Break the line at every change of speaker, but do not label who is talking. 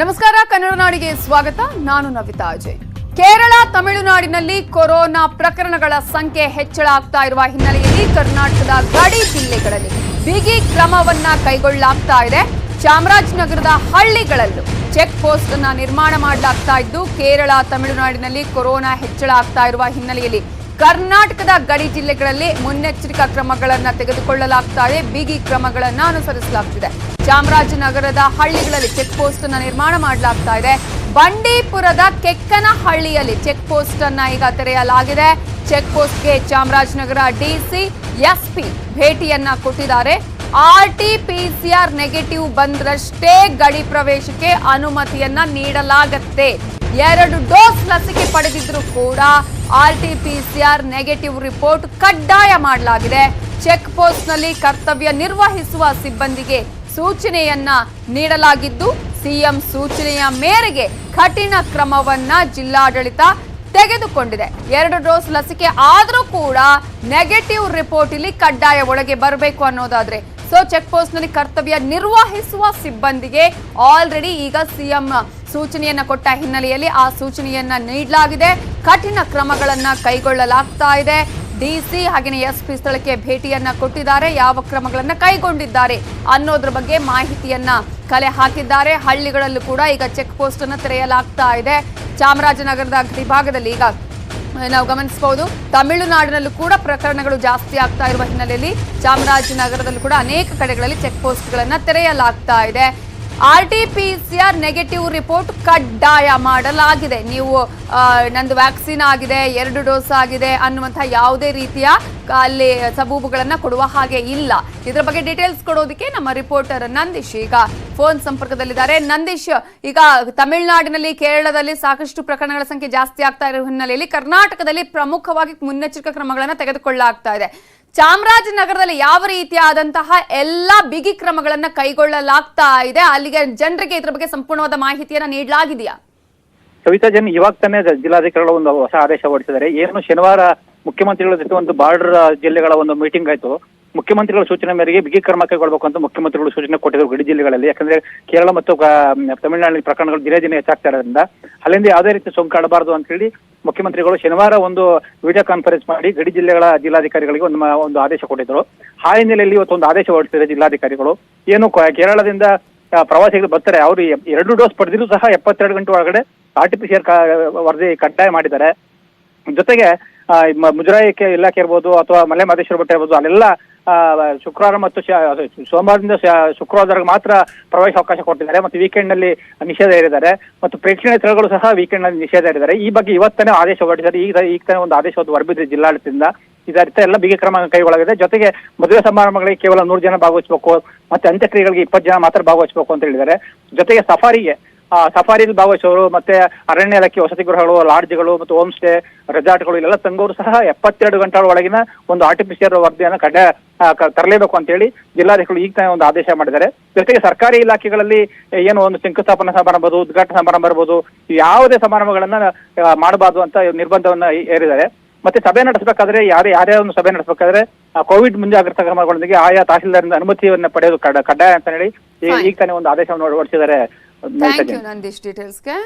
ನಮಸ್ಕಾರ, ಕನ್ನಡ ನಾಡಿಗೆ ಸ್ವಾಗತ. ನಾನು ನವಿತಾ ಅಜಯ್. ಕೇರಳ, ತಮಿಳುನಾಡಿನಲ್ಲಿ ಕೊರೋನಾ ಪ್ರಕರಣಗಳ ಸಂಖ್ಯೆ ಹೆಚ್ಚಳ ಆಗ್ತಾ ಇರುವ ಹಿನ್ನೆಲೆಯಲ್ಲಿ ಕರ್ನಾಟಕದ ಗಡಿ ಜಿಲ್ಲೆಗಳಲ್ಲಿ ಬಿಗಿ ಕ್ರಮವನ್ನ ಕೈಗೊಳ್ಳಲಾಗ್ತಾ ಇದೆ. ಚಾಮರಾಜನಗರದ ಹಳ್ಳಿಗಳಲ್ಲೂ ಚೆಕ್ ಪೋಸ್ಟ್ ಅನ್ನ ನಿರ್ಮಾಣ ಮಾಡಲಾಗ್ತಾ ಇದ್ದು, ಕೇರಳ, ತಮಿಳುನಾಡಿನಲ್ಲಿ ಕೊರೋನಾ ಹೆಚ್ಚಳ ಆಗ್ತಾ ಇರುವ ಹಿನ್ನೆಲೆಯಲ್ಲಿ ಕರ್ನಾಟಕದ ಗಡಿ ಜಿಲ್ಲೆಗಳಲ್ಲಿ ಮುನ್ನೆಚ್ಚರಿಕಾ ಕ್ರಮಗಳನ್ನು ತೆಗೆದುಕೊಳ್ಳಲಾಗ್ತಾ ಇದೆ ಬಿಗಿ ಕ್ರಮಗಳನ್ನು ಅನುಸರಿಸಲಾಗ್ತಿದೆ. ಚಾಮರಾಜನಗರದ ಹಳ್ಳಿಗಳಲ್ಲಿ ಚೆಕ್ ಪೋಸ್ಟ್ ಅನ್ನು ನಿರ್ಮಾಣ ಮಾಡಲಾಗ್ತಾ ಇದೆ. ಬಂಡೀಪುರದ ಕೆಕ್ಕನಹಳ್ಳಿಯಲ್ಲಿ ಚೆಕ್ ಪೋಸ್ಟ್ ಅನ್ನ ಈಗ ತೆರೆಯಲಾಗಿದೆ. ಚೆಕ್ ಪೋಸ್ಟ್ಗೆ ಚಾಮರಾಜನಗರ ಡಿಸಿ ಎಸ್ಪಿ ಭೇಟಿಯನ್ನ ಕೊಟ್ಟಿದ್ದಾರೆ. ಆರ್ ಟಿ ಪಿಸಿಆರ್ ನೆಗೆಟಿವ್ ಬಂದ್ರಷ್ಟೇ ಗಡಿ ಪ್ರವೇಶಕ್ಕೆ ಅನುಮತಿಯನ್ನ ನೀಡಲಾಗತ್ತೆ. ಎರಡು ಡೋಸ್ ಲಸಿಕೆ ಪಡೆದಿದ್ರು ಕೂಡ R T PCR negative report ಕಡ್ಡಾಯ ಮಾಡಲಾಗಿದೆ. ಚೆಕ್ ಪೋಸ್ಟ್ನಲ್ಲಿ ಕರ್ತವ್ಯ ನಿರ್ವಹಿಸುವ ಸಿಬ್ಬಂದಿಗೆ ಸೂಚನೆಯನ್ನ ನೀಡಲಾಗಿದ್ದು, ಸಿಎಂ ಸೂಚನೆಯ ಮೇರೆಗೆ ಕಠಿಣ ಕ್ರಮವನ್ನ ಜಿಲ್ಲಾಡಳಿತ ತೆಗೆದುಕೊಂಡಿದೆ. ಎರಡು ಡೋಸ್ ಲಸಿಕೆ ಆದರೂ ಕೂಡ ನೆಗೆಟಿವ್ ರಿಪೋರ್ಟ್ ಇಲ್ಲಿ ಕಡ್ಡಾಯ ಒಳಗೆ ಬರಬೇಕು ಅನ್ನೋದಾದ್ರೆ. ಸೊ, ಚೆಕ್ ಪೋಸ್ಟ್ನಲ್ಲಿ ಕರ್ತವ್ಯ ನಿರ್ವಹಿಸುವ ಸಿಬ್ಬಂದಿಗೆ ಆಲ್ರೆಡಿ ಈಗ ಸಿಎಂ ಸೂಚನೆಯನ್ನ ಕೊಟ್ಟ ಹಿನ್ನೆಲೆಯಲ್ಲಿ ಆ ಸೂಚನೆಯನ್ನ ನೀಡಲಾಗಿದೆ. ಕಠಿಣ ಕ್ರಮಗಳನ್ನ ಕೈಗೊಳ್ಳಲಾಗ್ತಾ ಇದೆ. ಡಿಸಿ ಹಾಗೆಯೇ ಎಸ್ಪಿ ಸ್ಥಳಕ್ಕೆ ಭೇಟಿಯನ್ನ ಕೊಟ್ಟಿದ್ದಾರೆ. ಯಾವ ಕ್ರಮಗಳನ್ನ ಕೈಗೊಂಡಿದ್ದಾರೆ ಅನ್ನೋದ್ರ ಬಗ್ಗೆ ಮಾಹಿತಿಯನ್ನ ಕಲೆ ಹಾಕಿದ್ದಾರೆ. ಹಳ್ಳಿಗಳಲ್ಲೂ ಕೂಡ ಈಗ ಚೆಕ್ ಪೋಸ್ಟ್ ಅನ್ನು ತೆರೆಯಲಾಗ್ತಾ ಇದೆ. ಚಾಮರಾಜನಗರದ ಗಡಿಭಾಗದಲ್ಲಿ ಈಗ ನಾವು ಗಮನಿಸಬಹುದು, ತಮಿಳುನಾಡಿನಲ್ಲೂ ಕೂಡ ಪ್ರಕರಣಗಳು ಜಾಸ್ತಿ ಆಗ್ತಾ ಇರುವ ಹಿನ್ನೆಲೆಯಲ್ಲಿ ಚಾಮರಾಜನಗರದಲ್ಲೂ ಕೂಡ ಅನೇಕ ಕಡೆಗಳಲ್ಲಿ ಚೆಕ್ ಪೋಸ್ಟ್ಗಳನ್ನು ತೆರೆಯಲಾಗ್ತಾ ಇದೆ. R T P C R negative report ಕಡ್ಡಾಯ ಮಾಡಲಾಗಿದೆ. ನೀವು ನಂದು ವ್ಯಾಕ್ಸಿನ್ ಆಗಿದೆ, ಎರಡು ಡೋಸ್ ಆಗಿದೆ ಅನ್ನುವಂತಹ ಯಾವುದೇ ರೀತಿಯ ಅಲ್ಲಿ ಸಬೂಬುಗಳನ್ನ ಕೊಡುವ ಹಾಗೆ ಇಲ್ಲ. ಇದರ ಬಗ್ಗೆ ಡೀಟೇಲ್ಸ್ ಕೊಡೋದಕ್ಕೆ ನಮ್ಮ ರಿಪೋರ್ಟರ್ ನಂದೀಶ್ ಈಗ ಫೋನ್ ಸಂಪರ್ಕದಲ್ಲಿದ್ದಾರೆ. ನಂದೀಶ್, ಈಗ ತಮಿಳುನಾಡಿನಲ್ಲಿ, ಕೇರಳದಲ್ಲಿ ಸಾಕಷ್ಟು ಪ್ರಕರಣಗಳ ಸಂಖ್ಯೆ ಜಾಸ್ತಿ ಆಗ್ತಾ ಇರುವ ಹಿನ್ನೆಲೆಯಲ್ಲಿ ಕರ್ನಾಟಕದಲ್ಲಿ ಪ್ರಮುಖವಾಗಿ ಮುನ್ನೆಚ್ಚರಿಕಾ ಕ್ರಮಗಳನ್ನು ತೆಗೆದುಕೊಳ್ಳಲಾಗ್ತಾ ಇದೆ. ಚಾಮರಾಜನಗರದಲ್ಲಿ ಯಾವ ರೀತಿಯಾದಂತಹ ಎಲ್ಲ ಬಿಗಿ ಕ್ರಮಗಳನ್ನ ಕೈಗೊಳ್ಳಲಾಗ್ತಾ ಇದೆ? ಅಲ್ಲಿಗೆ ಜನರಿಗೆ ಇದ್ರ ಬಗ್ಗೆ ಸಂಪೂರ್ಣವಾದ ಮಾಹಿತಿಯನ್ನ ನೀಡಲಾಗಿದೆಯಾ?
ಕವಿತಾ ಜನ್, ಇವಾಗ ತಾನೇ ಜಿಲ್ಲಾಧಿಕಾರಿಗಳು ಒಂದು ಹೊಸ ಆದೇಶ ಹೊರಡಿಸಿದ್ದಾರೆ. ಏನು ಶನಿವಾರ ಮುಖ್ಯಮಂತ್ರಿಗಳ ಜೊತೆ ಒಂದು ಬಾರ್ಡರ್ ಜಿಲ್ಲೆಗಳ ಒಂದು ಮೀಟಿಂಗ್ ಆಯ್ತು. ಮುಖ್ಯಮಂತ್ರಿಗಳ ಸೂಚನೆ ಮೇರೆಗೆ ಬಿಗಿ ಕ್ರಮ ಕೈಗೊಳ್ಳಬೇಕು ಅಂತ ಮುಖ್ಯಮಂತ್ರಿಗಳು ಸೂಚನೆ ಕೊಟ್ಟಿದ್ರು ಗಡಿ ಜಿಲ್ಲೆಗಳಲ್ಲಿ. ಯಾಕಂದ್ರೆ ಕೇರಳ ಮತ್ತು ತಮಿಳುನಾಡಿನ ಪ್ರಕರಣಗಳು ದಿನೇ ದಿನೇ ಹೆಚ್ಚಾಗ್ತಾ ಇರೋದ್ರಿಂದ. ಅಲ್ಲಿಂದ ಯಾವುದೇ ರೀತಿ ಸೋಂಕು ಕಾಡಬಾರದು ಅಂತ ಹೇಳಿ ಮುಖ್ಯಮಂತ್ರಿಗಳು ಶನಿವಾರ ಒಂದು ವಿಡಿಯೋ ಕಾನ್ಫರೆನ್ಸ್ ಮಾಡಿ ಗಡಿ ಜಿಲ್ಲೆಗಳ ಜಿಲ್ಲಾಧಿಕಾರಿಗಳಿಗೆ ಒಂದು ಒಂದು ಆದೇಶ ಕೊಟ್ಟಿದ್ರು ಆ ಹಿನ್ನೆಲೆಯಲ್ಲಿ ಇವತ್ತು ಒಂದು ಆದೇಶ ಹೊರಡಿಸಿದ್ದಾರೆ ಜಿಲ್ಲಾಧಿಕಾರಿಗಳು. ಏನು ಕೇರಳದಿಂದ ಪ್ರವಾಸಿಗರು ಬರ್ತಾರೆ. ಅವರು ಎರಡು ಡೋಸ್ ಪಡೆದಿದ್ರು ಸಹ ಎಪ್ಪತ್ತೆರಡು ಗಂಟೆ ಒಳಗಡೆ ಆರ್ ಟಿ ಪಿ ವರದಿ ಕಡ್ಡಾಯ ಮಾಡಿದ್ದಾರೆ. ಜೊತೆಗೆ ಮುಜರಾಯಿ ಇಲಾಖೆ ಇರ್ಬೋದು ಅಥವಾ ಮಲೆ ಮಹದೇಶ್ವರ ಬೆಟ್ಟ ಇರ್ಬೋದು, ಅಲ್ಲೆಲ್ಲ ಶುಕ್ರವಾರ ಮತ್ತು ಸೋಮವಾರದಿಂದ ಶುಕ್ರವಾರದವರೆಗೆ ಮಾತ್ರ ಪ್ರವೇಶ ಅವಕಾಶ ಕೊಟ್ಟಿದ್ದಾರೆ ಮತ್ತು ವೀಕೆಂಡ್ನಲ್ಲಿ ನಿಷೇಧ ಹೇರಿದ್ದಾರೆ ಮತ್ತು ಪ್ರೇಕ್ಷಣೀಯ ಸ್ಥಳಗಳು ಸಹ ವೀಕೆಂಡ್ನಲ್ಲಿ ನಿಷೇಧ ಹೇರಿದ್ದಾರೆ. ಈ ಬಗ್ಗೆ ಇವತ್ತನೇ ಆದೇಶ ಹೊರಡಿಸಿದ್ದಾರೆ. ಈಗ ಈಗ ತಾನೇ ಒಂದು ಆದೇಶ ಹೊರಬಿದ್ದ ಜಿಲ್ಲಾಡಳಿತದಿಂದ. ಇದರಿಂದ ಎಲ್ಲ ಬಿಗಿ ಕ್ರಮ ಕೈಗೊಳ್ಳಲಾಗಿದೆ. ಜೊತೆಗೆ ಮದುವೆ ಸಮಾರಂಭಗಳಿಗೆ ಕೇವಲ ನೂರು ಜನ ಭಾಗವಹಿಸಬೇಕು ಮತ್ತೆ ಅಂತ್ಯಕ್ರಿಯೆಗಳಿಗೆ ಇಪ್ಪತ್ತು ಜನ ಮಾತ್ರ ಭಾಗವಹಿಸಬೇಕು ಅಂತ ಹೇಳಿದ್ದಾರೆ. ಜೊತೆಗೆ ಸಫಾರಿಗೆ ಸಫಾರಿಲಿ ಭಾಗವಹಿಸೋರು ಮತ್ತೆ ಅರಣ್ಯ ಇಲಾಖೆ ವಸತಿ ಗೃಹಗಳು ಲಾಡ್ಜ್ಗಳು ಮತ್ತು ಹೋಮ್ ಸ್ಟೇ ರೆಸಾರ್ಟ್ಗಳು ಇಲ್ಲೆಲ್ಲ ತಂಗೋರು ಸಹ ಎಪ್ಪತ್ತೆರಡು ಗಂಟೆಗಳ ಒಳಗಿನ ಒಂದು ಆರ್ಟಿಫಿಷಿಯಲ್ ವರದಿಯನ್ನು ಕಡ್ಡಾಯ ತರಲೇಬೇಕು ಅಂತ ಹೇಳಿ ಜಿಲ್ಲಾಧಿಕಾರಿಗಳು ಈಗ ತಾನೇ ಒಂದು ಆದೇಶ ಮಾಡಿದ್ದಾರೆ. ಜೊತೆಗೆ ಸರ್ಕಾರಿ ಇಲಾಖೆಗಳಲ್ಲಿ ಏನು ಒಂದು ಶಂಕುಸ್ಥಾಪನಾ ಸಮಾರಂಭ ಬರಬಹುದು ಉದ್ಘಾಟನಾ ಸಮಾರಂಭ ಇರ್ಬೋದು ಯಾವುದೇ ಸಮಾರಂಭಗಳನ್ನ ಮಾಡಬಾರ್ದು ಅಂತ ನಿರ್ಬಂಧವನ್ನ ಹೇರಿದ್ದಾರೆ. ಮತ್ತೆ ಸಭೆ ನಡೆಸಬೇಕಾದ್ರೆ ಯಾರು ಯಾರೇ ಒಂದು ಸಭೆ ನಡೆಸಬೇಕಾದ್ರೆ ಕೋವಿಡ್ ಮುಂಜಾಗ್ರತಾ ಕ್ರಮಗಳೊಂದಿಗೆ ಆಯಾ ತಹಸೀಲ್ದಾರಿಂದ ಅನುಮತಿಯನ್ನ ಪಡೆಯೋದು ಕಡ್ಡ- ಕಡ್ಡಾಯ ಅಂತ ಹೇಳಿ ಈಗ ತಾನೇ ಒಂದು ಆದೇಶವನ್ನು ಹೊರಡಿಸಿದ್ದಾರೆ.
Thank you, Nandish, details. Ke?